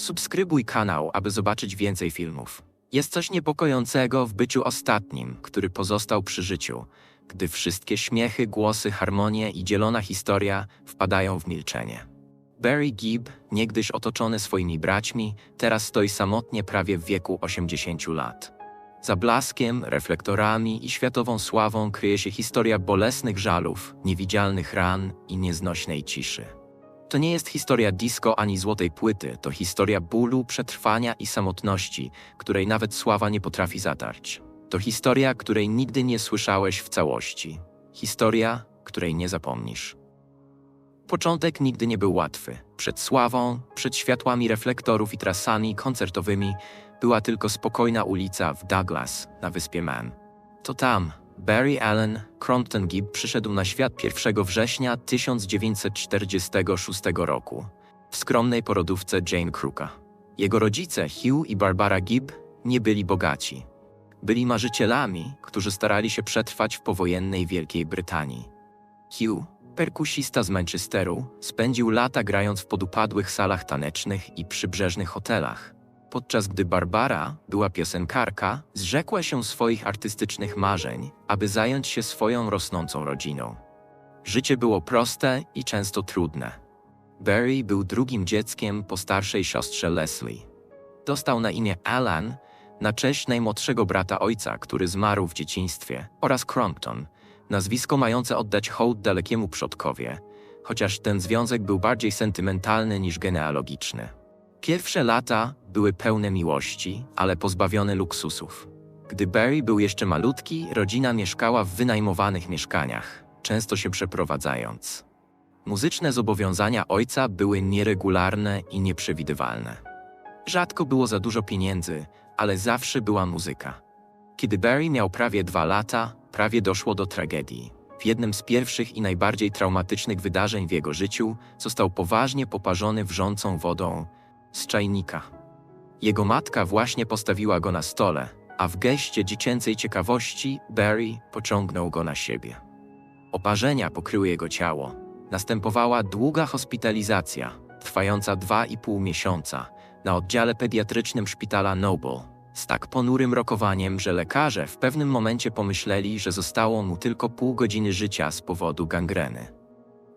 Subskrybuj kanał, aby zobaczyć więcej filmów. Jest coś niepokojącego w byciu ostatnim, który pozostał przy życiu, gdy wszystkie śmiechy, głosy, harmonie i dzielona historia wpadają w milczenie. Barry Gibb, niegdyś otoczony swoimi braćmi, teraz stoi samotnie prawie w wieku 80 lat. Za blaskiem, reflektorami i światową sławą kryje się historia bolesnych żalów, niewidzialnych ran i nieznośnej ciszy. To nie jest historia disco ani złotej płyty, to historia bólu, przetrwania i samotności, której nawet sława nie potrafi zatarć. To historia, której nigdy nie słyszałeś w całości. Historia, której nie zapomnisz. Początek nigdy nie był łatwy. Przed sławą, przed światłami reflektorów i trasami koncertowymi była tylko spokojna ulica w Douglas na wyspie Man. To tam Barry Allen Crompton Gibb przyszedł na świat 1 września 1946 roku w skromnej porodówce Jane Crooka. Jego rodzice Hugh i Barbara Gibb nie byli bogaci. Byli marzycielami, którzy starali się przetrwać w powojennej Wielkiej Brytanii. Hugh, perkusista z Manchesteru, spędził lata grając w podupadłych salach tanecznych i przybrzeżnych hotelach, podczas gdy Barbara była piosenkarka, zrzekła się swoich artystycznych marzeń, aby zająć się swoją rosnącą rodziną. Życie było proste i często trudne. Barry był drugim dzieckiem po starszej siostrze Leslie. Dostał na imię Alan na cześć najmłodszego brata ojca, który zmarł w dzieciństwie, oraz Crompton, nazwisko mające oddać hołd dalekiemu przodkowie, chociaż ten związek był bardziej sentymentalny niż genealogiczny. Pierwsze lata były pełne miłości, ale pozbawione luksusów. Gdy Barry był jeszcze malutki, rodzina mieszkała w wynajmowanych mieszkaniach, często się przeprowadzając. Muzyczne zobowiązania ojca były nieregularne i nieprzewidywalne. Rzadko było za dużo pieniędzy, ale zawsze była muzyka. Kiedy Barry miał prawie dwa lata, prawie doszło do tragedii. W jednym z pierwszych i najbardziej traumatycznych wydarzeń w jego życiu został poważnie poparzony wrzącą wodą z czajnika. Jego matka właśnie postawiła go na stole, a w geście dziecięcej ciekawości Barry pociągnął go na siebie. Oparzenia pokryły jego ciało. Następowała długa hospitalizacja, trwająca dwa i pół miesiąca, na oddziale pediatrycznym szpitala Noble, z tak ponurym rokowaniem, że lekarze w pewnym momencie pomyśleli, że zostało mu tylko pół godziny życia z powodu gangreny.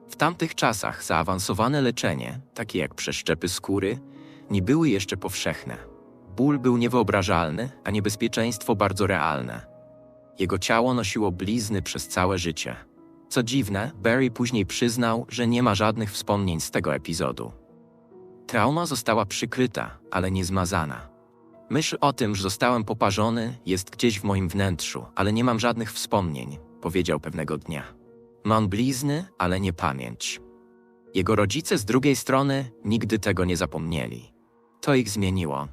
W tamtych czasach zaawansowane leczenie, takie jak przeszczepy skóry, nie były jeszcze powszechne. Ból był niewyobrażalny, a niebezpieczeństwo bardzo realne. Jego ciało nosiło blizny przez całe życie. Co dziwne, Barry później przyznał, że nie ma żadnych wspomnień z tego epizodu. Trauma została przykryta, ale nie zmazana. Myśl o tym, że zostałem poparzony, jest gdzieś w moim wnętrzu, ale nie mam żadnych wspomnień, powiedział pewnego dnia. Mam blizny, ale nie pamięć. Jego rodzice z drugiej strony nigdy tego nie zapomnieli. To ich zmieniło.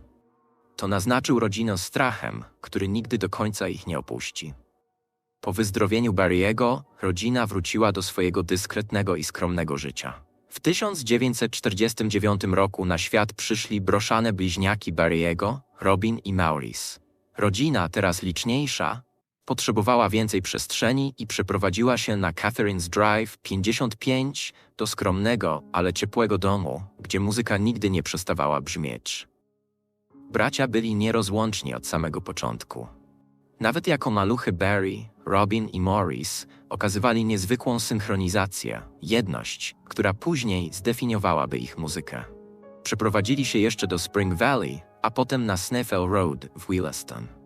To naznaczył rodzinę strachem, który nigdy do końca ich nie opuści. Po wyzdrowieniu Barry'ego rodzina wróciła do swojego dyskretnego i skromnego życia. W 1949 roku na świat przyszli broszane bliźniaki Barry'ego, Robin i Maurice. Rodzina, teraz liczniejsza, potrzebowała więcej przestrzeni i przeprowadziła się na Catherine's Drive 55 do skromnego, ale ciepłego domu, gdzie muzyka nigdy nie przestawała brzmieć. Bracia byli nierozłączni od samego początku. Nawet jako maluchy Barry, Robin i Maurice okazywali niezwykłą synchronizację, jedność, która później zdefiniowałaby ich muzykę. Przeprowadzili się jeszcze do Spring Valley, a potem na Snaefell Road w Williston.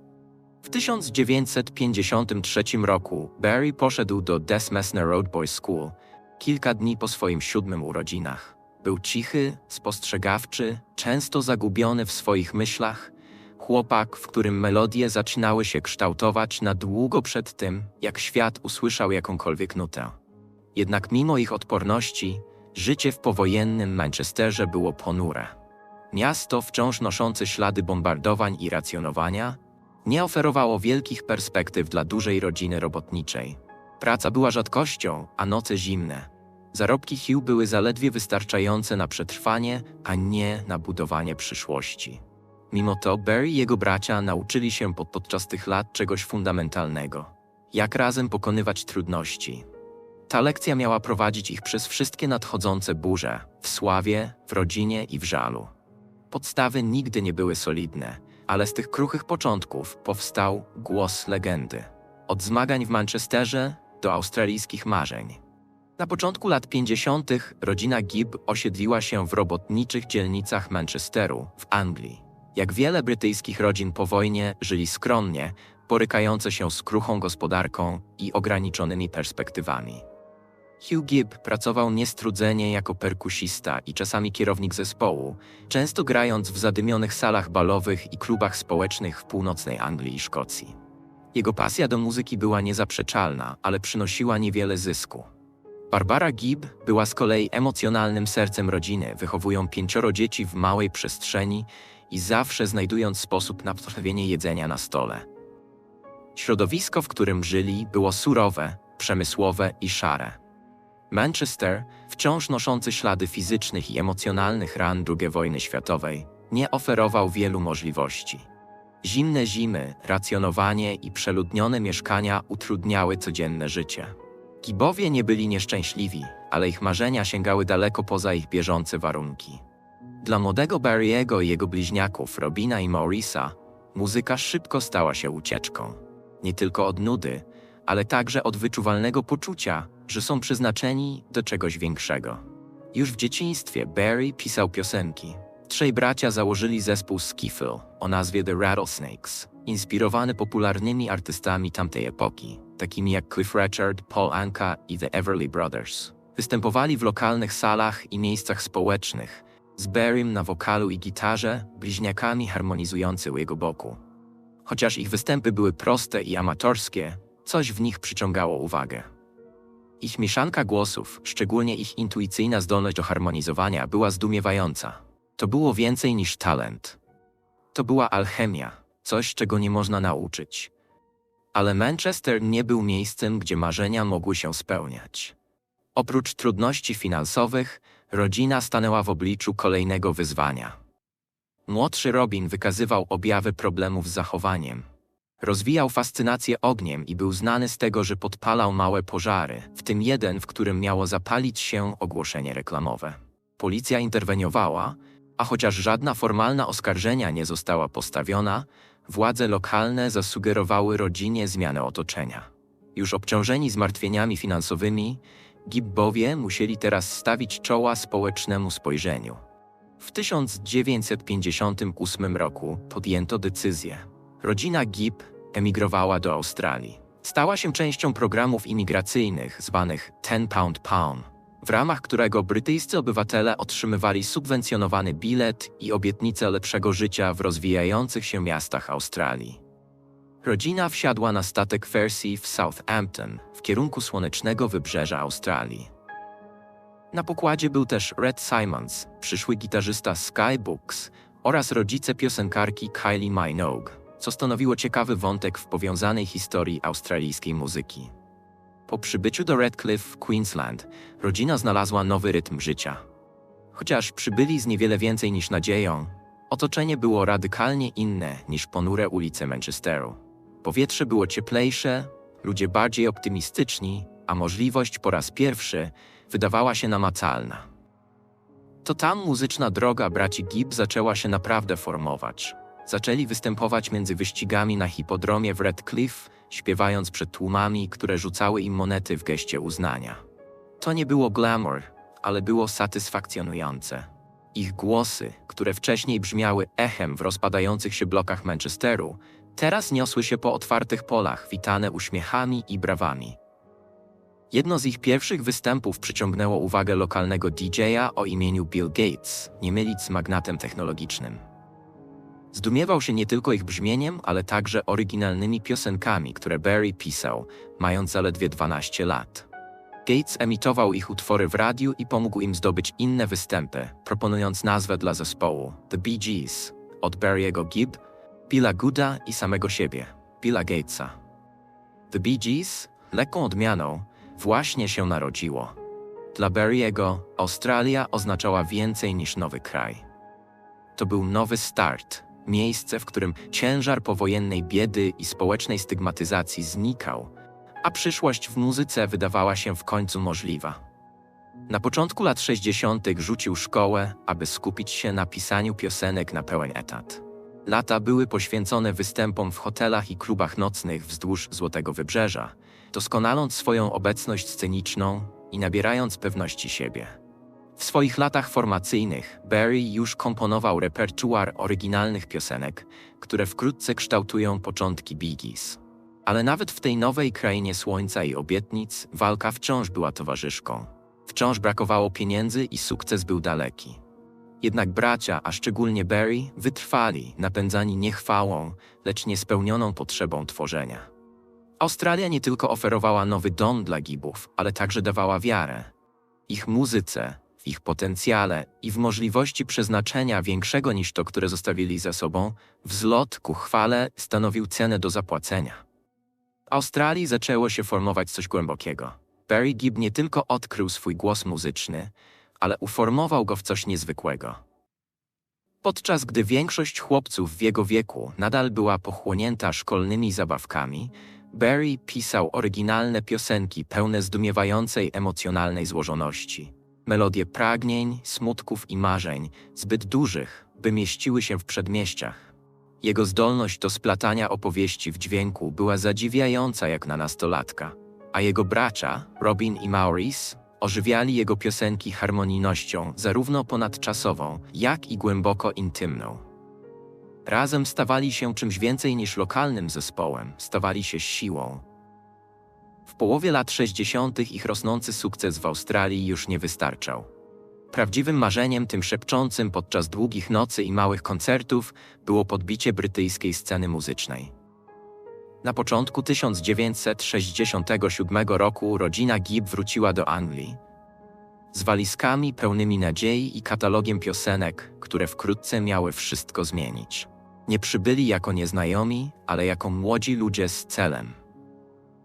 W 1953 roku Barry poszedł do Desmesner Road Boys School kilka dni po swoim siódmym urodzinach. Był cichy, spostrzegawczy, często zagubiony w swoich myślach, chłopak, w którym melodie zaczynały się kształtować na długo przed tym, jak świat usłyszał jakąkolwiek nutę. Jednak mimo ich odporności, życie w powojennym Manchesterze było ponure. Miasto, wciąż noszące ślady bombardowań i racjonowania, nie oferowało wielkich perspektyw dla dużej rodziny robotniczej. Praca była rzadkością, a noce zimne. Zarobki Hugh były zaledwie wystarczające na przetrwanie, a nie na budowanie przyszłości. Mimo to Barry i jego bracia nauczyli się podczas tych lat czegoś fundamentalnego. Jak razem pokonywać trudności. Ta lekcja miała prowadzić ich przez wszystkie nadchodzące burze, w sławie, w rodzinie i w żalu. Podstawy nigdy nie były solidne, ale z tych kruchych początków powstał głos legendy. Od zmagań w Manchesterze do australijskich marzeń. Na początku lat 50. rodzina Gibb osiedliła się w robotniczych dzielnicach Manchesteru w Anglii. Jak wiele brytyjskich rodzin po wojnie żyli skromnie, borykające się z kruchą gospodarką i ograniczonymi perspektywami. Hugh Gibb pracował niestrudzenie jako perkusista i czasami kierownik zespołu, często grając w zadymionych salach balowych i klubach społecznych w północnej Anglii i Szkocji. Jego pasja do muzyki była niezaprzeczalna, ale przynosiła niewiele zysku. Barbara Gibb była z kolei emocjonalnym sercem rodziny, wychowują pięcioro dzieci w małej przestrzeni i zawsze znajdując sposób na potrawienie jedzenia na stole. Środowisko, w którym żyli, było surowe, przemysłowe i szare. Manchester, wciąż noszący ślady fizycznych i emocjonalnych ran II wojny światowej, nie oferował wielu możliwości. Zimne zimy, racjonowanie i przeludnione mieszkania utrudniały codzienne życie. Gibowie nie byli nieszczęśliwi, ale ich marzenia sięgały daleko poza ich bieżące warunki. Dla młodego Barry'ego i jego bliźniaków Robina i Maurisa muzyka szybko stała się ucieczką. Nie tylko od nudy, ale także od wyczuwalnego poczucia, że są przeznaczeni do czegoś większego. Już w dzieciństwie Barry pisał piosenki. Trzej bracia założyli zespół Skiffle o nazwie The Rattlesnakes, inspirowany popularnymi artystami tamtej epoki, takimi jak Cliff Richard, Paul Anka i The Everly Brothers. Występowali w lokalnych salach i miejscach społecznych, z Barrym na wokalu i gitarze, bliźniakami harmonizujący u jego boku. Chociaż ich występy były proste i amatorskie, coś w nich przyciągało uwagę. Ich mieszanka głosów, szczególnie ich intuicyjna zdolność do harmonizowania, była zdumiewająca. To było więcej niż talent. To była alchemia, coś, czego nie można nauczyć. Ale Manchester nie był miejscem, gdzie marzenia mogły się spełniać. Oprócz trudności finansowych, rodzina stanęła w obliczu kolejnego wyzwania. Młodszy Robin wykazywał objawy problemów z zachowaniem. Rozwijał fascynację ogniem i był znany z tego, że podpalał małe pożary, w tym jeden, w którym miało zapalić się ogłoszenie reklamowe. Policja interweniowała, a chociaż żadna formalna oskarżenia nie została postawiona, władze lokalne zasugerowały rodzinie zmianę otoczenia. Już obciążeni zmartwieniami finansowymi, Gibbowie musieli teraz stawić czoła społecznemu spojrzeniu. W 1958 roku podjęto decyzję. Rodzina Gibb emigrowała do Australii. Stała się częścią programów imigracyjnych zwanych Ten Pound Pound, w ramach którego brytyjscy obywatele otrzymywali subwencjonowany bilet i obietnicę lepszego życia w rozwijających się miastach Australii. Rodzina wsiadła na statek Fairseas w Southampton w kierunku słonecznego wybrzeża Australii. Na pokładzie był też Red Simons, przyszły gitarzysta Skybooks oraz rodzice piosenkarki Kylie Minogue, co stanowiło ciekawy wątek w powiązanej historii australijskiej muzyki. Po przybyciu do Redcliffe, Queensland, rodzina znalazła nowy rytm życia. Chociaż przybyli z niewiele więcej niż nadzieją, otoczenie było radykalnie inne niż ponure ulice Manchesteru. Powietrze było cieplejsze, ludzie bardziej optymistyczni, a możliwość po raz pierwszy wydawała się namacalna. To tam muzyczna droga braci Gibb zaczęła się naprawdę formować. Zaczęli występować między wyścigami na hipodromie w Redcliffe, śpiewając przed tłumami, które rzucały im monety w geście uznania. To nie było glamour, ale było satysfakcjonujące. Ich głosy, które wcześniej brzmiały echem w rozpadających się blokach Manchesteru, teraz niosły się po otwartych polach, witane uśmiechami i brawami. Jedno z ich pierwszych występów przyciągnęło uwagę lokalnego DJ-a o imieniu Bill Gates, nie mylić z magnatem technologicznym. Zdumiewał się nie tylko ich brzmieniem, ale także oryginalnymi piosenkami, które Barry pisał, mając zaledwie 12 lat. Gates emitował ich utwory w radiu i pomógł im zdobyć inne występy, proponując nazwę dla zespołu The Bee Gees od Barry'ego Gibb, Billa Gooda i samego siebie, Billa Gatesa. The Bee Gees, lekką odmianą, właśnie się narodziło. Dla Barry'ego Australia oznaczała więcej niż nowy kraj. To był nowy start, miejsce, w którym ciężar powojennej biedy i społecznej stygmatyzacji znikał, a przyszłość w muzyce wydawała się w końcu możliwa. Na początku lat 60. rzucił szkołę, aby skupić się na pisaniu piosenek na pełen etat. Lata były poświęcone występom w hotelach i klubach nocnych wzdłuż Złotego Wybrzeża, doskonaląc swoją obecność sceniczną i nabierając pewności siebie. W swoich latach formacyjnych Barry już komponował repertuar oryginalnych piosenek, które wkrótce kształtują początki Bee Gees. Ale nawet w tej nowej krainie słońca i obietnic walka wciąż była towarzyszką. Wciąż brakowało pieniędzy i sukces był daleki. Jednak bracia, a szczególnie Barry, wytrwali, napędzani nie chwałą, lecz niespełnioną potrzebą tworzenia. Australia nie tylko oferowała nowy dom dla gibów, ale także dawała wiarę. Ich muzyce, ich potencjale i w możliwości przeznaczenia większego niż to, które zostawili za sobą, wzlot ku chwale stanowił cenę do zapłacenia. W Australii zaczęło się formować coś głębokiego. Barry Gibb nie tylko odkrył swój głos muzyczny, ale uformował go w coś niezwykłego. Podczas gdy większość chłopców w jego wieku nadal była pochłonięta szkolnymi zabawkami, Barry pisał oryginalne piosenki pełne zdumiewającej emocjonalnej złożoności. Melodie pragnień, smutków i marzeń, zbyt dużych, by mieściły się w przedmieściach. Jego zdolność do splatania opowieści w dźwięku była zadziwiająca jak na nastolatka, a jego bracia, Robin i Maurice, ożywiali jego piosenki harmonijnością zarówno ponadczasową, jak i głęboko intymną. Razem stawali się czymś więcej niż lokalnym zespołem, stawali się siłą. W połowie lat 60. ich rosnący sukces w Australii już nie wystarczał. Prawdziwym marzeniem, tym szepczącym podczas długich nocy i małych koncertów, było podbicie brytyjskiej sceny muzycznej. Na początku 1967 roku rodzina Gibb wróciła do Anglii. Z walizkami pełnymi nadziei i katalogiem piosenek, które wkrótce miały wszystko zmienić. Nie przybyli jako nieznajomi, ale jako młodzi ludzie z celem.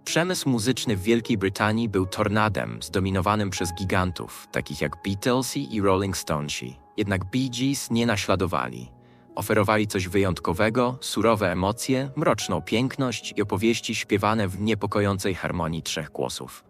Przemysł muzyczny w Wielkiej Brytanii był tornadem zdominowanym przez gigantów, takich jak Beatles i Rolling Stonesi. Jednak Bee Gees nie naśladowali. Oferowali coś wyjątkowego, surowe emocje, mroczną piękność i opowieści śpiewane w niepokojącej harmonii trzech głosów.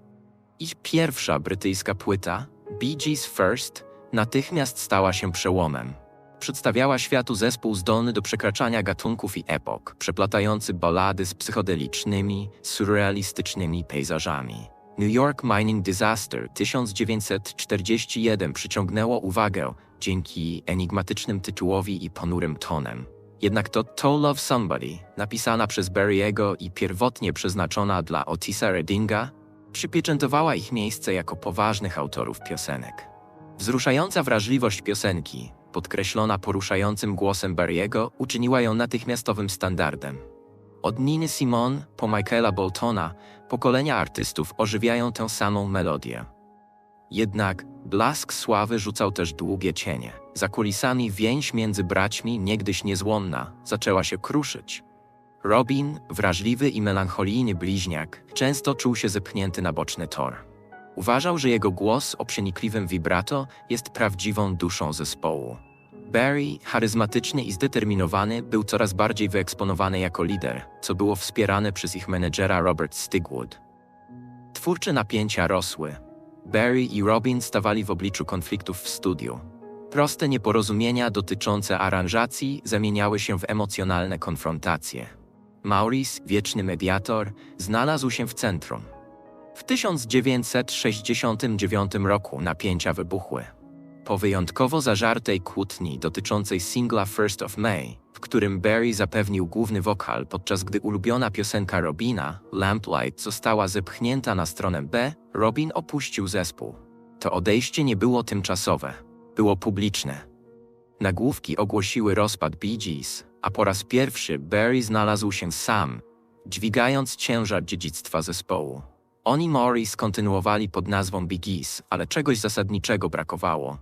Ich pierwsza brytyjska płyta, Bee Gees First, natychmiast stała się przełomem. Przedstawiała światu zespół zdolny do przekraczania gatunków i epok, przeplatający ballady z psychodelicznymi, surrealistycznymi pejzażami. New York Mining Disaster 1941 przyciągnęło uwagę dzięki enigmatycznym tytułowi i ponurym tonem. Jednak to To Love Somebody, napisana przez Barry'ego i pierwotnie przeznaczona dla Otisa Reddinga, przypieczętowała ich miejsce jako poważnych autorów piosenek. Wzruszająca wrażliwość piosenki, podkreślona poruszającym głosem Barry'ego, uczyniła ją natychmiastowym standardem. Od Niny Simon po Michaela Boltona pokolenia artystów ożywiają tę samą melodię. Jednak blask sławy rzucał też długie cienie. Za kulisami więź między braćmi, niegdyś niezłomna, zaczęła się kruszyć. Robin, wrażliwy i melancholijny bliźniak, często czuł się zepchnięty na boczny tor. Uważał, że jego głos o przenikliwym vibrato jest prawdziwą duszą zespołu. Barry, charyzmatyczny i zdeterminowany, był coraz bardziej wyeksponowany jako lider, co było wspierane przez ich menedżera Robert Stigwood. Twórcze napięcia rosły. Barry i Robin stawali w obliczu konfliktów w studiu. Proste nieporozumienia dotyczące aranżacji zamieniały się w emocjonalne konfrontacje. Maurice, wieczny mediator, znalazł się w centrum. W 1969 roku napięcia wybuchły. Po wyjątkowo zażartej kłótni dotyczącej singla First of May, w którym Barry zapewnił główny wokal, podczas gdy ulubiona piosenka Robina, Lamplight, została zepchnięta na stronę B, Robin opuścił zespół. To odejście nie było tymczasowe, było publiczne. Nagłówki ogłosiły rozpad Bee Gees, a po raz pierwszy Barry znalazł się sam, dźwigając ciężar dziedzictwa zespołu. Oni Morris kontynuowali pod nazwą Bee Gees, ale czegoś zasadniczego brakowało.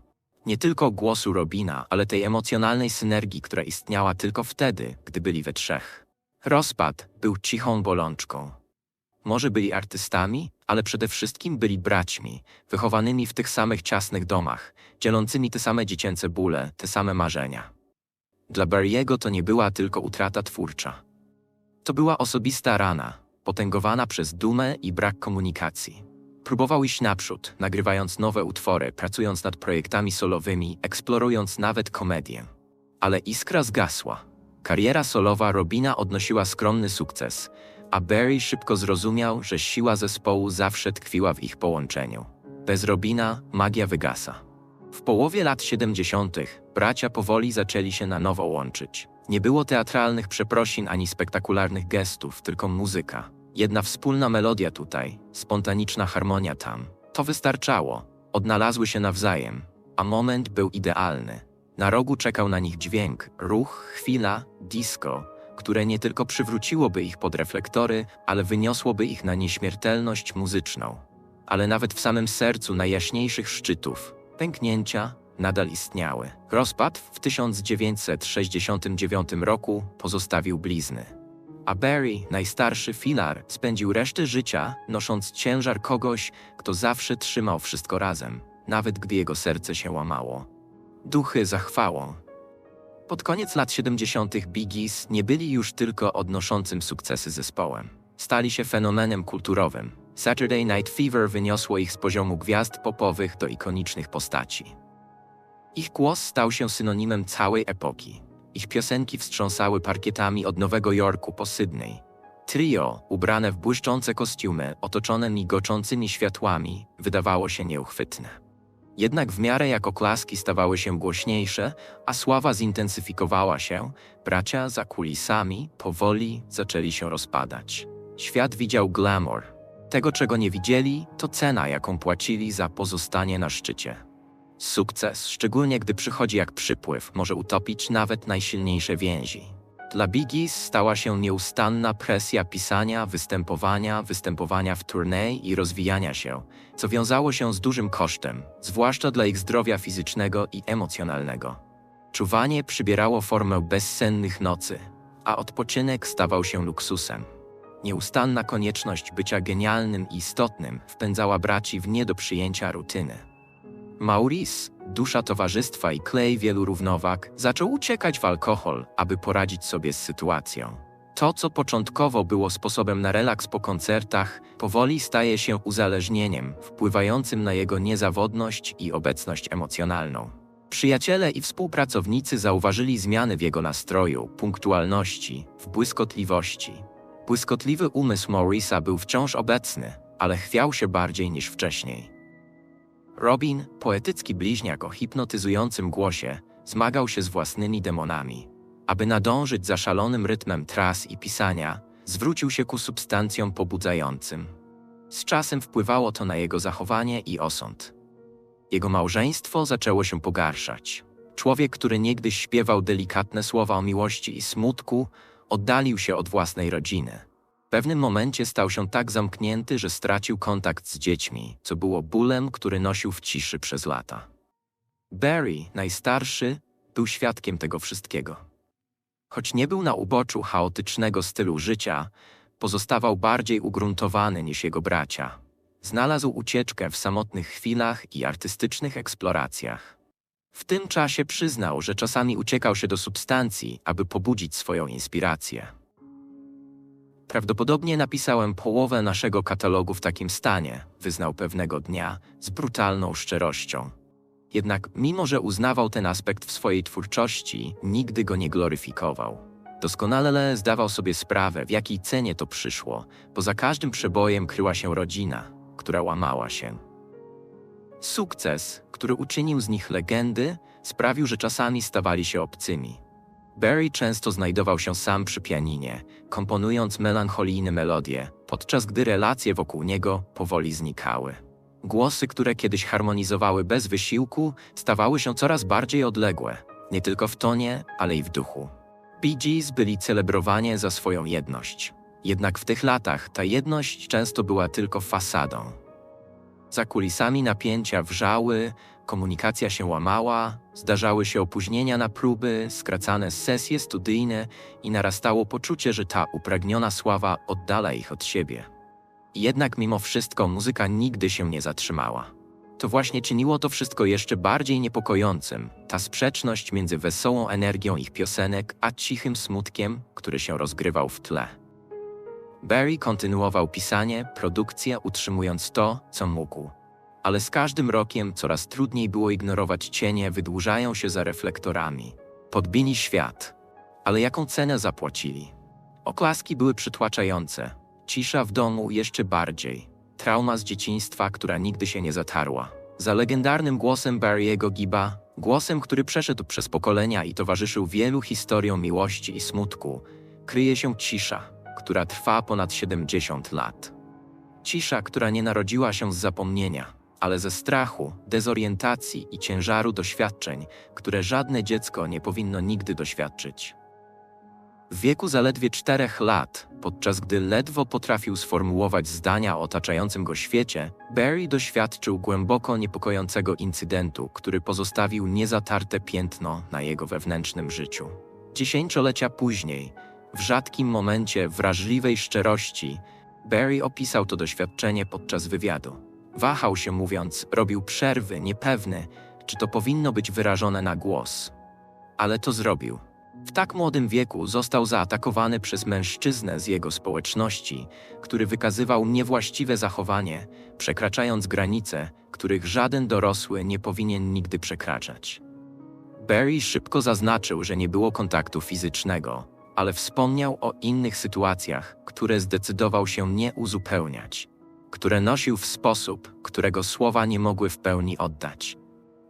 Nie tylko głosu Robina, ale tej emocjonalnej synergii, która istniała tylko wtedy, gdy byli we trzech. Rozpad był cichą bolączką. Może byli artystami, ale przede wszystkim byli braćmi, wychowanymi w tych samych ciasnych domach, dzielącymi te same dziecięce bóle, te same marzenia. Dla Barry'ego to nie była tylko utrata twórcza. To była osobista rana, potęgowana przez dumę i brak komunikacji. Próbował iść naprzód, nagrywając nowe utwory, pracując nad projektami solowymi, eksplorując nawet komedię. Ale iskra zgasła. Kariera solowa Robina odnosiła skromny sukces, a Barry szybko zrozumiał, że siła zespołu zawsze tkwiła w ich połączeniu. Bez Robina magia wygasa. W połowie lat 70. bracia powoli zaczęli się na nowo łączyć. Nie było teatralnych przeprosin ani spektakularnych gestów, tylko muzyka. Jedna wspólna melodia tutaj, spontaniczna harmonia tam. To wystarczało. Odnalazły się nawzajem, a moment był idealny. Na rogu czekał na nich dźwięk, ruch, chwila, disco, które nie tylko przywróciłoby ich pod reflektory, ale wyniosłoby ich na nieśmiertelność muzyczną. Ale nawet w samym sercu najjaśniejszych szczytów, pęknięcia nadal istniały. Rozpad w 1969 roku pozostawił blizny. A Barry, najstarszy filar, spędził resztę życia nosząc ciężar kogoś, kto zawsze trzymał wszystko razem, nawet gdy jego serce się łamało. Duchy zachwałą. Pod koniec lat 70. Biggies nie byli już tylko odnoszącym sukcesy zespołem. Stali się fenomenem kulturowym. Saturday Night Fever wyniosło ich z poziomu gwiazd popowych do ikonicznych postaci. Ich głos stał się synonimem całej epoki. Ich piosenki wstrząsały parkietami od Nowego Jorku po Sydney. Trio, ubrane w błyszczące kostiumy, otoczone migoczącymi światłami, wydawało się nieuchwytne. Jednak w miarę jak oklaski stawały się głośniejsze, a sława zintensyfikowała się, bracia za kulisami powoli zaczęli się rozpadać. Świat widział glamour. Tego, czego nie widzieli, to cena, jaką płacili za pozostanie na szczycie. Sukces, szczególnie gdy przychodzi jak przypływ, może utopić nawet najsilniejsze więzi. Dla Biggies stała się nieustanna presja pisania, występowania, występowania w tournée i rozwijania się, co wiązało się z dużym kosztem, zwłaszcza dla ich zdrowia fizycznego i emocjonalnego. Czuwanie przybierało formę bezsennych nocy, a odpoczynek stawał się luksusem. Nieustanna konieczność bycia genialnym i istotnym wpędzała braci w nie do przyjęcia rutyny. Maurice, dusza towarzystwa i klej wielu równowag, zaczął uciekać w alkohol, aby poradzić sobie z sytuacją. To, co początkowo było sposobem na relaks po koncertach, powoli staje się uzależnieniem, wpływającym na jego niezawodność i obecność emocjonalną. Przyjaciele i współpracownicy zauważyli zmiany w jego nastroju, punktualności, w błyskotliwości. Błyskotliwy umysł Maurice'a był wciąż obecny, ale chwiał się bardziej niż wcześniej. Robin, poetycki bliźniak o hipnotyzującym głosie, zmagał się z własnymi demonami. Aby nadążyć za szalonym rytmem tras i pisania, zwrócił się ku substancjom pobudzającym. Z czasem wpływało to na jego zachowanie i osąd. Jego małżeństwo zaczęło się pogarszać. Człowiek, który niegdyś śpiewał delikatne słowa o miłości i smutku, oddalił się od własnej rodziny. W pewnym momencie stał się tak zamknięty, że stracił kontakt z dziećmi, co było bólem, który nosił w ciszy przez lata. Barry, najstarszy, był świadkiem tego wszystkiego. Choć nie był na uboczu chaotycznego stylu życia, pozostawał bardziej ugruntowany niż jego bracia. Znalazł ucieczkę w samotnych chwilach i artystycznych eksploracjach. W tym czasie przyznał, że czasami uciekał się do substancji, aby pobudzić swoją inspirację. Prawdopodobnie napisałem połowę naszego katalogu w takim stanie, wyznał pewnego dnia z brutalną szczerością. Jednak mimo, że uznawał ten aspekt w swojej twórczości, nigdy go nie gloryfikował. Doskonale zdawał sobie sprawę, w jakiej cenie to przyszło, bo za każdym przebojem kryła się rodzina, która łamała się. Sukces, który uczynił z nich legendy, sprawił, że czasami stawali się obcymi. Barry często znajdował się sam przy pianinie, komponując melancholijne melodie, podczas gdy relacje wokół niego powoli znikały. Głosy, które kiedyś harmonizowały bez wysiłku, stawały się coraz bardziej odległe, nie tylko w tonie, ale i w duchu. Bee Gees byli celebrowanie za swoją jedność. Jednak w tych latach ta jedność często była tylko fasadą. Za kulisami napięcia wrzały, komunikacja się łamała, zdarzały się opóźnienia na próby, skracane sesje studyjne i narastało poczucie, że ta upragniona sława oddala ich od siebie. Jednak mimo wszystko muzyka nigdy się nie zatrzymała. To właśnie czyniło to wszystko jeszcze bardziej niepokojącym, ta sprzeczność między wesołą energią ich piosenek a cichym smutkiem, który się rozgrywał w tle. Barry kontynuował pisanie, produkcję, utrzymując to, co mógł. Ale z każdym rokiem coraz trudniej było ignorować cienie wydłużają się za reflektorami. Podbili świat. Ale jaką cenę zapłacili? Oklaski były przytłaczające. Cisza w domu jeszcze bardziej. Trauma z dzieciństwa, która nigdy się nie zatarła. Za legendarnym głosem Barry'ego Giba, głosem, który przeszedł przez pokolenia i towarzyszył wielu historiom miłości i smutku, kryje się cisza, która trwa ponad 70 lat. Cisza, która nie narodziła się z zapomnienia, ale ze strachu, dezorientacji i ciężaru doświadczeń, które żadne dziecko nie powinno nigdy doświadczyć. W wieku zaledwie czterech lat, podczas gdy ledwo potrafił sformułować zdania o otaczającym go świecie, Barry doświadczył głęboko niepokojącego incydentu, który pozostawił niezatarte piętno na jego wewnętrznym życiu. Dziesięciolecia później, w rzadkim momencie wrażliwej szczerości, Barry opisał to doświadczenie podczas wywiadu. Wahał się mówiąc, robił przerwy, niepewny, czy to powinno być wyrażone na głos. Ale to zrobił. W tak młodym wieku został zaatakowany przez mężczyznę z jego społeczności, który wykazywał niewłaściwe zachowanie, przekraczając granice, których żaden dorosły nie powinien nigdy przekraczać. Barry szybko zaznaczył, że nie było kontaktu fizycznego, ale wspomniał o innych sytuacjach, które zdecydował się nie uzupełniać, które nosił w sposób, którego słowa nie mogły w pełni oddać.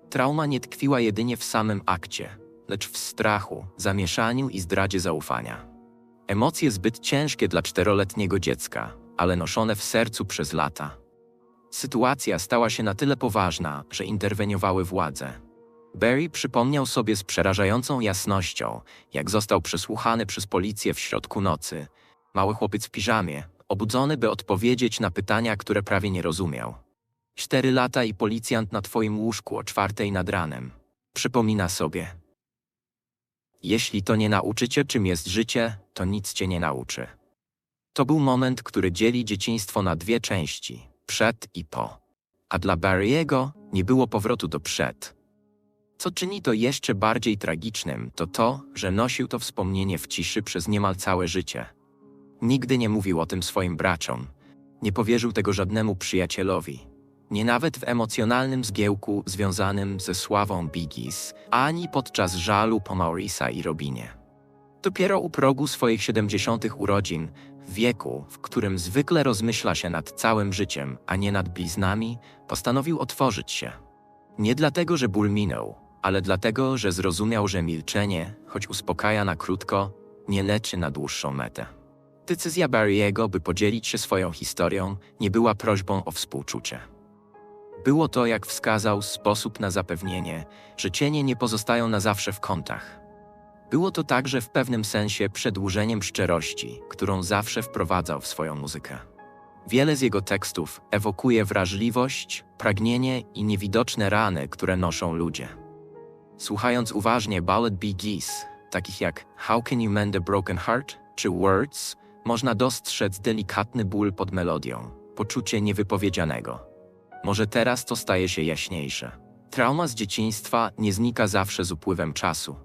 Trauma nie tkwiła jedynie w samym akcie, lecz w strachu, zamieszaniu i zdradzie zaufania. Emocje zbyt ciężkie dla czteroletniego dziecka, ale noszone w sercu przez lata. Sytuacja stała się na tyle poważna, że interweniowały władze. Barry przypomniał sobie z przerażającą jasnością, jak został przesłuchany przez policję w środku nocy. Mały chłopiec w piżamie, obudzony, by odpowiedzieć na pytania, które prawie nie rozumiał. Cztery lata i policjant na twoim łóżku o czwartej nad ranem. Przypomina sobie, jeśli to nie nauczy cię, czym jest życie, to nic cię nie nauczy. To był moment, który dzieli dzieciństwo na dwie części przed i po. A dla Barry'ego nie było powrotu do przed. Co czyni to jeszcze bardziej tragicznym, to to, że nosił to wspomnienie w ciszy przez niemal całe życie. Nigdy nie mówił o tym swoim braciom, nie powierzył tego żadnemu przyjacielowi nie nawet w emocjonalnym zgiełku związanym ze sławą Biggies, ani podczas żalu po Maurisa i Robinie. Dopiero u progu swoich 70. urodzin, w wieku, w którym zwykle rozmyśla się nad całym życiem, a nie nad bliznami, postanowił otworzyć się. Nie dlatego, że ból minął, ale dlatego, że zrozumiał, że milczenie, choć uspokaja na krótko, nie leczy na dłuższą metę. Decyzja Barry'ego, by podzielić się swoją historią, nie była prośbą o współczucie. Było to, jak wskazał, sposób na zapewnienie, że cienie nie pozostają na zawsze w kątach. Było to także w pewnym sensie przedłużeniem szczerości, którą zawsze wprowadzał w swoją muzykę. Wiele z jego tekstów ewokuje wrażliwość, pragnienie i niewidoczne rany, które noszą ludzie. Słuchając uważnie ballad Bee Gees, takich jak How Can You Mend a Broken Heart czy Words, można dostrzec delikatny ból pod melodią, poczucie niewypowiedzianego. Może teraz to staje się jaśniejsze. Trauma z dzieciństwa nie znika zawsze z upływem czasu.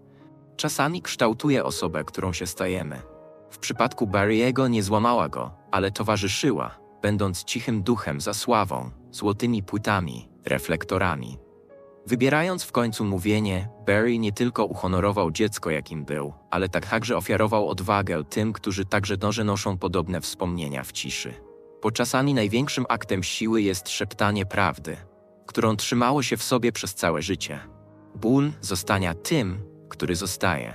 Czasami kształtuje osobę, którą się stajemy. W przypadku Barry'ego nie złamała go, ale towarzyszyła, będąc cichym duchem za sławą, złotymi płytami, reflektorami. Wybierając w końcu mówienie, Barry nie tylko uhonorował dziecko, jakim był, ale tak także ofiarował odwagę tym, którzy także dąże noszą podobne wspomnienia w ciszy bo czasami największym aktem siły jest szeptanie prawdy, którą trzymało się w sobie przez całe życie. Ból zostania tym, który zostaje.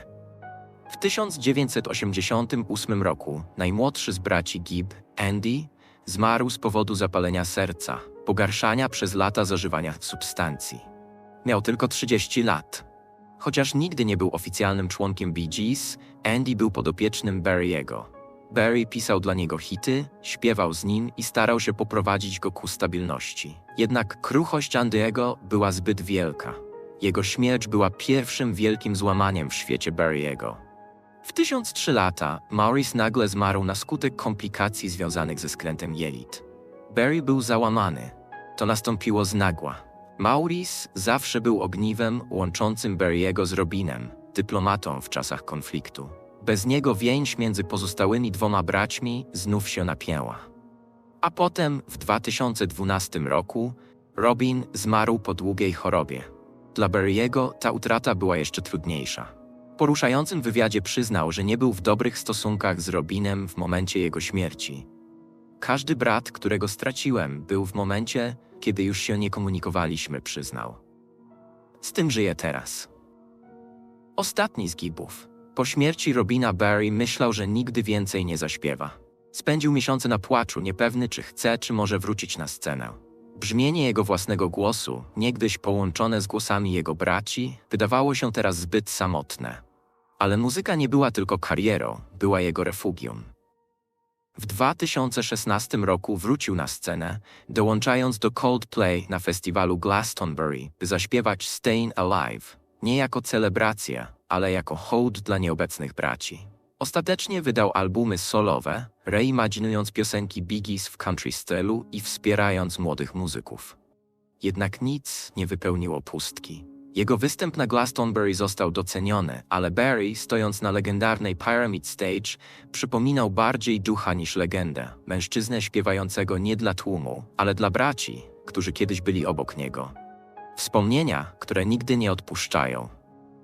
W 1988 roku najmłodszy z braci Gibb, Andy, zmarł z powodu zapalenia serca, pogarszania przez lata zażywania substancji. Miał tylko 30 lat. Chociaż nigdy nie był oficjalnym członkiem Bee Gees, Andy był podopiecznym Barry'ego Barry pisał dla niego hity, śpiewał z nim i starał się poprowadzić go ku stabilności. Jednak kruchość Andy'ego była zbyt wielka. Jego śmierć była pierwszym wielkim złamaniem w świecie Barry'ego. W 1003 lata Maurice nagle zmarł na skutek komplikacji związanych ze skrętem jelit. Barry był załamany. To nastąpiło z nagła. Maurice zawsze był ogniwem łączącym Barry'ego z Robinem, dyplomatą w czasach konfliktu. Bez niego więź między pozostałymi dwoma braćmi znów się napięła. A potem, w 2012 roku, Robin zmarł po długiej chorobie. Dla Barry'ego ta utrata była jeszcze trudniejsza. Poruszającym wywiadzie przyznał, że nie był w dobrych stosunkach z Robinem w momencie jego śmierci. Każdy brat, którego straciłem, był w momencie, kiedy już się nie komunikowaliśmy, przyznał. Z tym żyję teraz. Ostatni z gibów. Po śmierci Robina Barry myślał, że nigdy więcej nie zaśpiewa. Spędził miesiące na płaczu, niepewny czy chce, czy może wrócić na scenę. Brzmienie jego własnego głosu, niegdyś połączone z głosami jego braci, wydawało się teraz zbyt samotne. Ale muzyka nie była tylko karierą, była jego refugium. W 2016 roku wrócił na scenę, dołączając do Coldplay na festiwalu Glastonbury, by zaśpiewać Stayin' Alive, nie jako celebracja, ale jako hołd dla nieobecnych braci. Ostatecznie wydał albumy solowe, reimaginując piosenki Biggies w country stylu i wspierając młodych muzyków. Jednak nic nie wypełniło pustki. Jego występ na Glastonbury został doceniony, ale Barry, stojąc na legendarnej Pyramid Stage, przypominał bardziej ducha niż legendę, mężczyznę śpiewającego nie dla tłumu, ale dla braci, którzy kiedyś byli obok niego. Wspomnienia, które nigdy nie odpuszczają.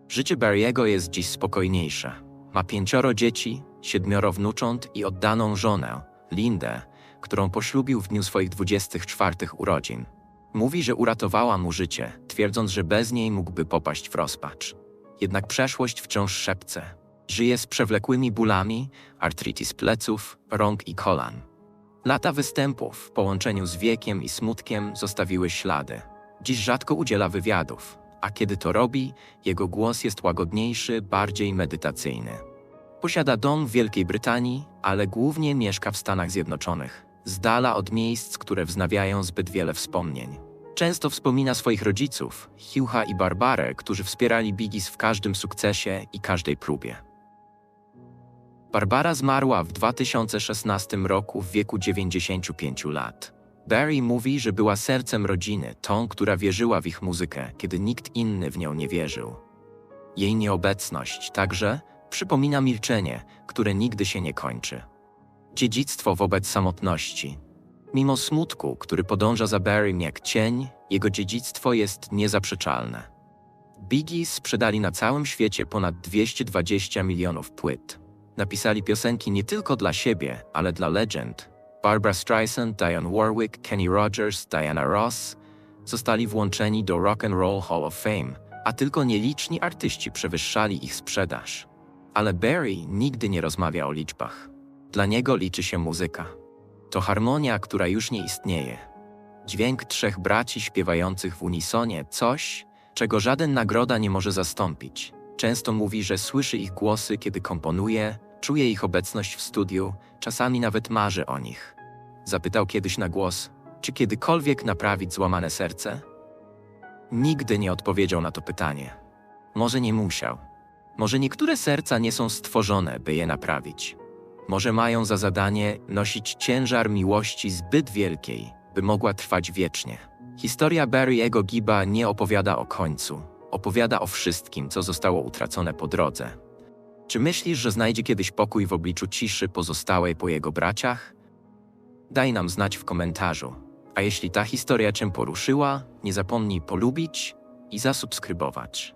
Życie Barry'ego jest dziś spokojniejsze. Ma pięcioro dzieci, siedmioro wnucząt i oddaną żonę, Lindę, którą poślubił w dniu swoich 24 urodzin. Mówi, że uratowała mu życie, twierdząc, że bez niej mógłby popaść w rozpacz. Jednak przeszłość wciąż szepce. Żyje z przewlekłymi bólami, artritis pleców, rąk i kolan. Lata występów w połączeniu z wiekiem i smutkiem zostawiły ślady. Dziś rzadko udziela wywiadów, a kiedy to robi, jego głos jest łagodniejszy, bardziej medytacyjny. Posiada dom w Wielkiej Brytanii, ale głównie mieszka w Stanach Zjednoczonych, z dala od miejsc, które wznawiają zbyt wiele wspomnień. Często wspomina swoich rodziców, Hugh'a i Barbarę, którzy wspierali Biggies w każdym sukcesie i każdej próbie. Barbara zmarła w 2016 roku w wieku 95 lat. Barry mówi, że była sercem rodziny, tą, która wierzyła w ich muzykę, kiedy nikt inny w nią nie wierzył. Jej nieobecność także przypomina milczenie, które nigdy się nie kończy. Dziedzictwo wobec samotności. Mimo smutku, który podąża za Barrym jak cień, jego dziedzictwo jest niezaprzeczalne. Biggies sprzedali na całym świecie ponad 220 milionów płyt. Napisali piosenki nie tylko dla siebie, ale dla legend. Barbara Streisand, Diane Warwick, Kenny Rogers, Diana Ross zostali włączeni do Rock and Roll Hall of Fame, a tylko nieliczni artyści przewyższali ich sprzedaż. Ale Barry nigdy nie rozmawia o liczbach. Dla niego liczy się muzyka. To harmonia, która już nie istnieje. Dźwięk trzech braci śpiewających w unisonie, coś, czego żaden nagroda nie może zastąpić. Często mówi, że słyszy ich głosy, kiedy komponuje, czuje ich obecność w studiu, czasami nawet marzy o nich. Zapytał kiedyś na głos, czy kiedykolwiek naprawić złamane serce? Nigdy nie odpowiedział na to pytanie. Może nie musiał. Może niektóre serca nie są stworzone, by je naprawić. Może mają za zadanie nosić ciężar miłości zbyt wielkiej, by mogła trwać wiecznie. Historia Barry'ego Giba nie opowiada o końcu. Opowiada o wszystkim, co zostało utracone po drodze. Czy myślisz, że znajdzie kiedyś pokój w obliczu ciszy pozostałej po jego braciach? Daj nam znać w komentarzu. A jeśli ta historia cię poruszyła, nie zapomnij polubić i zasubskrybować.